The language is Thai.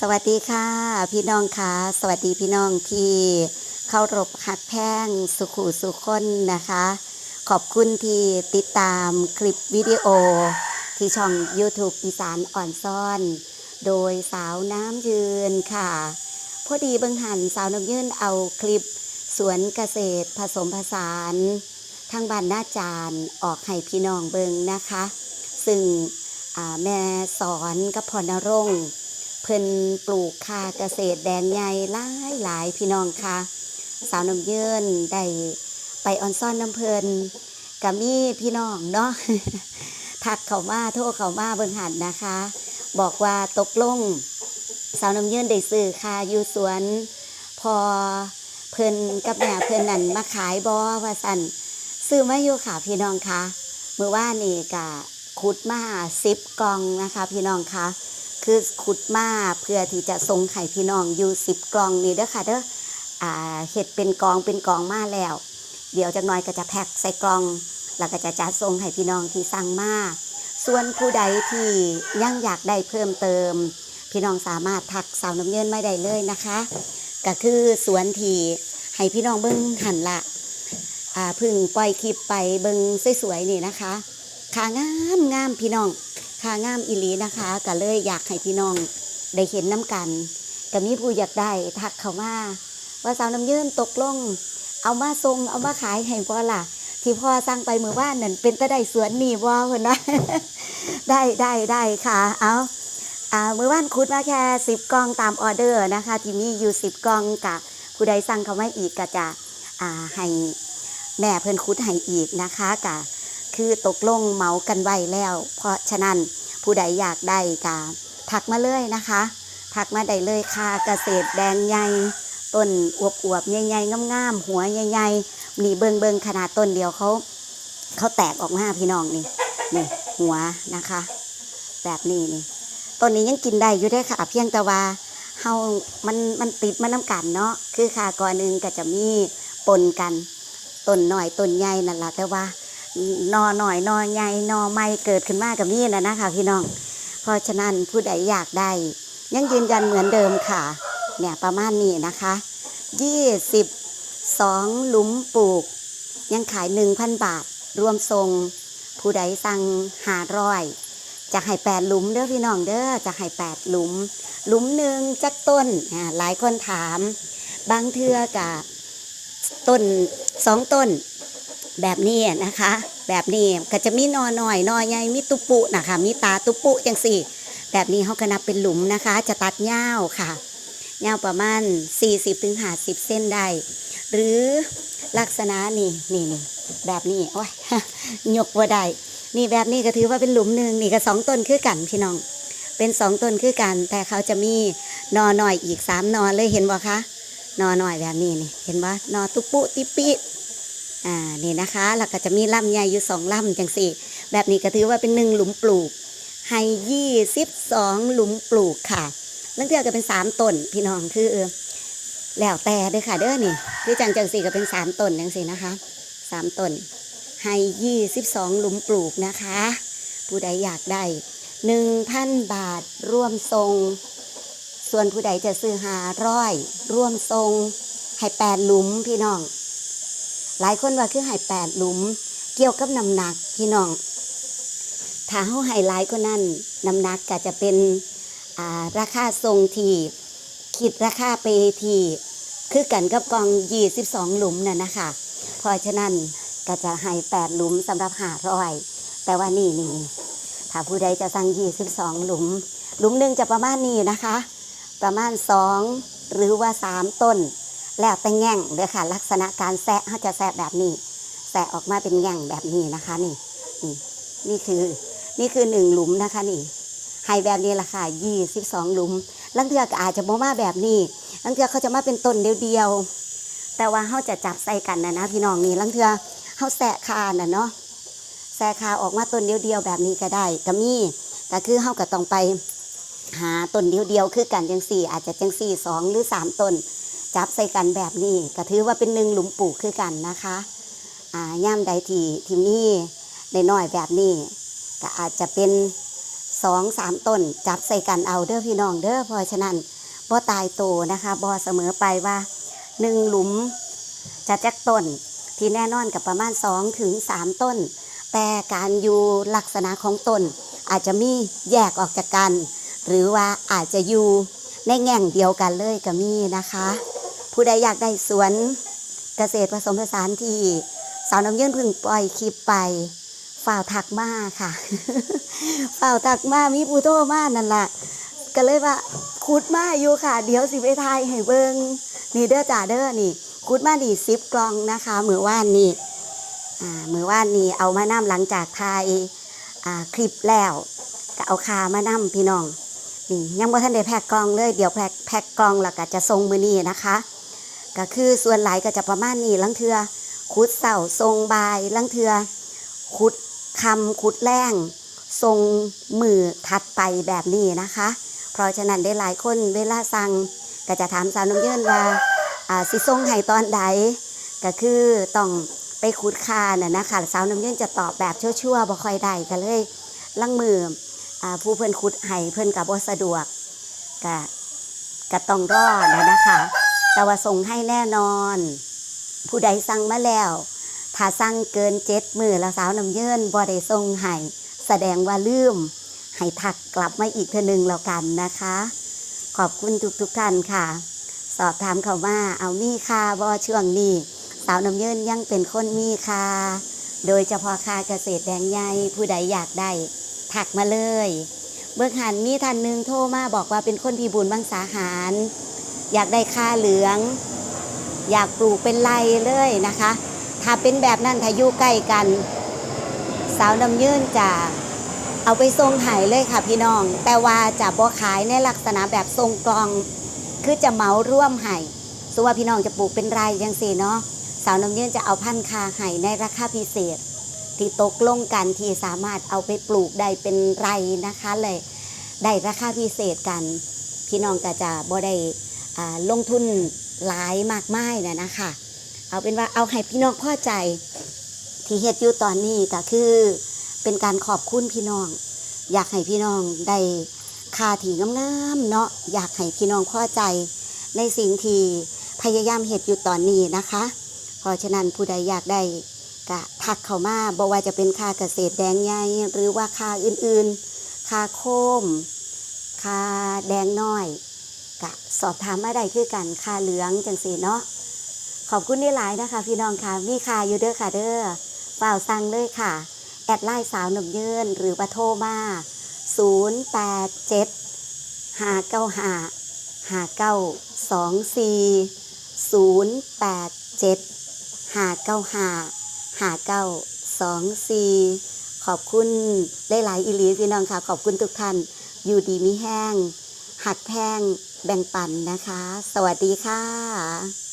สวัสดีค่ะ พี่น้องค่ะ สวัสดีพี่น้องที่เข้ารบหักแพงสุขุสุขคนนะคะ ขอบคุณที่ติดตามคลิปวิดีโอ ที่ช่อง YouTube อีสานอ่อนซ่อน โดยสาวน้ำยืนค่ะ พอดีเบิงหันสาวน้ำยืนเอาคลิปสวนเกษตรผสมผสานทางบ้านหน้าจานออกให้พี่น้องเบิงนะคะ ซึ่งแม่สอนกับพรณรงค์ เพิ่นปลูกคาเกษตรแดนใหญ่หลายหลายพี่น้องค่ะ สาวน้ำเยินได้ไปออนซ่อนน้ำเพลินกับมีพี่น้องเนาะทักเขามาโทรเขามาเบิ่งหันนะคะ บอกว่าตกลง สาวน้ำเยินได้ซื้อคาอยู่สวน พอเพิ่นกับแม่เพิ่นนั่นมาขายบอว่าสันซื้อมาอยู่ค่ะพี่น้องคะเมื่อว่านนี่กะขุดมาสิบกองนะคะ พี่น้องคะ คือขุดมาเพื่อที่จะส่งไข่พี่น้องอยู่สิบกล่องนี่เด้อค่ะเด้ออ่าเห็ดเป็นกองเป็นกองมาแล้ว เดี๋ยวจากน้อยก็จะแพ็คใส่กล่อง แล้วก็จะจัดส่งให้พี่น้องที่สั่งมาส่วนผู้ใดที่ยังอยากได้เพิ่มเติม พี่น้องสามารถทักสาวน้ำเยินไม่ได้เลยนะคะ ก็คือสวนที่ให้พี่น้องเบิ้งหันละอ่าเพึ่งปล่อยคลิปไปเบิ้งสวยๆนี่นะคะขางามงามพี่น้อง ค่างามอิลีนะคะก็เลยอยากให้พี่น้องได้เห็นน้ำกันก็มีผู้อยากได้ทักเขามาว่าสาวน้ำยืนตกลง เอามาทรงเอามาขายให้พ่อล่ะ ที่พ่อสั่งไปเมื่อว่านนั่นเป็นตะได้สวนนี่บ่คนนะได้ได้ได้ค่ะ เอาอ่าเมื่อว่านคุดมาแค่สิบกล่องตามออเดอร์นะคะ ที่มีอยู่สิบกล่องกะผู้ใดสั่งเขาไมาอีกก็จะอ่าให้แม่เพิ่อนคุดให้อีกนะคะกะ คือตกลงเมากันไว้แล้ว เพราะฉะนั้นผู้ใดอยากได้ก็ทักมาเลยนะคะทักมาได้เลยค่ะเกษตรแดงใหญ่ต้นอวบอวบๆใหญ่ๆงามๆหัวใหญ่ๆนี่เบิงเบิงๆขนาดต้นเดียวเขาเขาแตกออกมาพี่น้องนี่นี่หัวนะคะ แบบนี้นี่ต้นนี้ยังกินได้อยู่เด้ค่ะ เพียงแต่ว่าเฮามันมันติดมาน้ำกันเนาะคือขาก่อนหนึ่งก็จะมีปนกันต้นหน่อยต้นใหญ่นั่นแหละแต่ว่า นอหน่อยนอใหญ่นอไม่เกิดขึ้นมากกับนี่นะนะคะพี่น้อง เพราะฉะนั้นผู้ใดอยากได้ ยังยืนยันเหมือนเดิมค่ะ เนี่ยประมาณนี้นะคะยี่สิบสองหลุมปลูก ยังขายหนึ่งพันบาท รวมทรงผู้ใดสั่งหาร้อยจะให้แปดหลุมเด้อพี่น้องเด้อจะให้แปดหลุม หลุมหนึ่งจักต้นหลายคนถาม บางเทือกับต้นสองต้น แบบนี้นะคะ แบบนี้ก็จะมีนอหน่อยนอใหญ่มีตุปุนะคะมีตาตุปุจังสี่ แบบนี้เขาก็นับเป็นหลุมนะคะ จะตัดยาค่ะยาประมาณ 40-50ถึง50 เส้นได้ หรือลักษณะนี่นี่นี่แบบนี้โอ้ยยกว่าได้นี่แบบนี้ก็ถือว่าเป็นหลุมหนึ่งนี่ก็สองต้นคือกันพี่น้อง เป็นสองต้นคือกัน แต่เขาจะมีนอหน่อยอีกสามนอเลยเห็นบ่คะนอหน่อยแบบนี้นี่ เห็นบ่นอตุปุติปิ อ่านี่นะคะแล้วก็จะมีลำใหญ่อยู่สองลำจังสี่ แบบนี้ก็ถือว่าเป็นหนึ่งหลุมปลูกให้ยี่สิบสองหลุมปลูกค่ะเรื่องเดียวก็เป็นสามต้นพี่น้องคือแล้วแต่เด้อค่ะเด้อนี่คือจังจังสี่ก็เป็นสามต้นจังสี่นะคะสามต้นให้ยี่สิบสองหลุมปลูกนะคะ ผู้ใดอยากได้หนึ่งพันบาทร่วมทรง ส่วนผู้ใดจะซื้อหาร้อยร่วมทรงให้แปดหลุมพี่น้อง หลายคนว่าคือให้แปดหลุม เกี่ยวกับน้ำหนักพี่น้อง ถ้าเขาให้หลายก็นั่นน้ำหนักก็จะเป็นาราคาทรงทีคิดราคาไปทีคือกันกับกองยี่สิบสองหลุมน่ะนะคะ เพราะฉะนั้นก็จะให้แปดหลุมสำหรับหาร้อยแต่ว่านี่นี่ถ้าผู้ใดจะสั่งยี่สิบสองหลุม หลุมหนึ่งจะประมาณนี้นะคะ ประมาณสองหรือว่าสามต้น แล้วแต่แง่งเด้อค่ะ ลักษณะการแซะเขาจะแซะแบบนี้ แซะออกมาเป็นแง่งแบบนี้นะคะนี่นี่นี่คือนี่คือหนึ่งหลุมนะคะนี่ให้แบบนี้ละค่ะยี่สิบสองหลุมลังเทือกอาจจะบ่มาแบบนี้ลังเทือกเขาจะมาเป็นต้นเดียวๆแต่ว่าเขาจะจับใส่กันนะนะพี่น้องนี่ลังเทือกเขาแซะคาน่ะเนาะแซะคาออกมาต้นเดียวๆแบบนี้ก็ได้ก็มีก็คือเขาก็ต้องไปหาต้นเดียวๆคือกันจังสี่ อาจจะจังสี่สองหรือสามต้น จับใส่กันแบบนี้ก็ถือว่าเป็นหนึ่งหลุมปลูกคือกันนะคะอ่าย่ามใดที่ที่มีในน้อยแบบนี้ก็อาจจะเป็นสองสามต้นจับใส่กันเอาเด้อพี่น้องเด้อเพราะฉะนั้นบ่ตายโตนะคะบ่เสมอไปว่าหนึ่งหลุมจะจักต้นที่แน่นอนกับประมาณ2ถึง3ต้น แต่การอยู่ลักษณะของต้น อาจจะมีแยกออกจากกัน หรือว่าอาจจะอยู่ในแง่งเดียวกันเลยก็มีนะคะ ผู้ใดอยากได้สวนเกษตรผสมผสานที่สาวน้ำยื่นพึ่งปล่อยคลิปไปฝ่าวถักมาค่ะฝ่าวถักมามีผู้โทรมานั่นละก็เลยว่าคุดมาอยู่ค่ะ เดี๋ยวสิไปทายให้เบิงนี่เด้อจ่าเด้อนี่ คุดมานี่ซิปกลองนะคะมือว่านนี่อ่ามือว่านนี่เอามานํหลังจากทายอ่าคลิปแล้วก็เอาคามานํพี่น้องนี่ยังบ่ทันได้แพ็กกลองเลยเดี๋ยวแพ็กแพ็กกลองแล้วก็จะส่งมือนี้นะคะ ก็คือส่วนหลายก็จะประมาณนี้ลังเทือขุดเสาทรงบายลังเทือขุดคำขุดแรงทรงมือถัดไปแบบนี้นะคะ เพราะฉะนั้นได้หลายคนเวลาสั่งก็จะถามสาวน้ำเยินว่าอ่าสิทรงให้ตอนใดก็คือต้องไปขุดคาน่ะนะคะสาวน้ำเยินจะตอบแบบชั่วๆบ่ค่อยได้ก็เลยลังมืออ่าผู้เพิ่อนคุดให้เพิ่อนกับบ่สะดวกก็ก็ต้องรอนะนะคะ แต่ว่าส่งให้แน่นอน ผู้ใดสั่งมาแล้ว ถ้าสั่งเกินเจ็ดมือละสาวน้ำเยินบ่ได้ส่งให้แสดงว่าลืม ให้ทักกลับมาอีกเทอหนึงแล้วกันนะคะ ขอบคุณทุกทุกๆท่านค่ะ สอบถามเขาว่าเอามีค่าบ่ช่วงนี้ สาวน้ำเยินยังเป็นคนมีค่าโดยเฉพาะค่าเกษตรแดงใหญ่ผู้ใดอยากได้ถักมาเลย เบื้องหันมีท่านหนึ่งโทรมาบอกว่าเป็นคนพิบูลบางสาหาร อยากได้ค่าเหลือง อยากปลูกเป็นไรเลยนะคะ ถ้าเป็นแบบนั้นถ้าอยู่ใกล้กัน สาวน้ำยื่นจะเอาไปทรงไห้เลยค่ะพี่น้อง แต่ว่าจะบ่ขายในลักษณะแบบทรงกลอง คือจะเหมาร่วมไห้สว่าพี่น้องจะปลูกเป็นไรยังสิเนาะสาวน้ำยื่นจะเอาพันคาไห้ในราคาพิเศษ ที่ตกลงกันที่สามารถเอาไปปลูกได้เป็นไรนะคะเลยได้ราคาพิเศษกัน พี่น้องก็จะบ่ได้ ลงทุนหลายมากมายนะนะคะ เอาเป็นว่าเอาให้พี่น้องพ่อใจ ที่เฮ็ดอยู่ตอนนี้ก็คือเป็นการขอบคุณพี่น้อง อยากให้พี่น้องได้คาถี่งามๆเนาะอยากให้พี่น้องพ่อใจ ในสิ่งที่พยายามเฮ็ดอยู่ตอนนี้นะคะ เพราะฉะนั้นผู้ใดอยากได้กะทักเข้ามาบอกว่าจะเป็นค่าเกษตรแดงใหญ่หรือว่าค่าอื่นๆ ค่าโคม ค่าแดงน้อย กะสอบถามมาได้คือกันค่าเหลืองจังสีเนาะขอบคุณที่หลายนะคะ พี่น้องค่ะมีค่าอยู่เด้อค่ะเด้อเปล่าสั่งเลยค่ะ แอดไลน์สาวหนุ่มเยินหรือว่าโทรมา0 8 7 5 9 5 5 9 2 4 0 8 7 5 9 5ห้าเก้าสองสี่ขอบคุณได้หลายอิลีพี่น้องค่ะ ขอบคุณทุกท่าน อยู่ดีมีแห้ง หักแพง แบ่งปันนะคะ สวัสดีค่ะ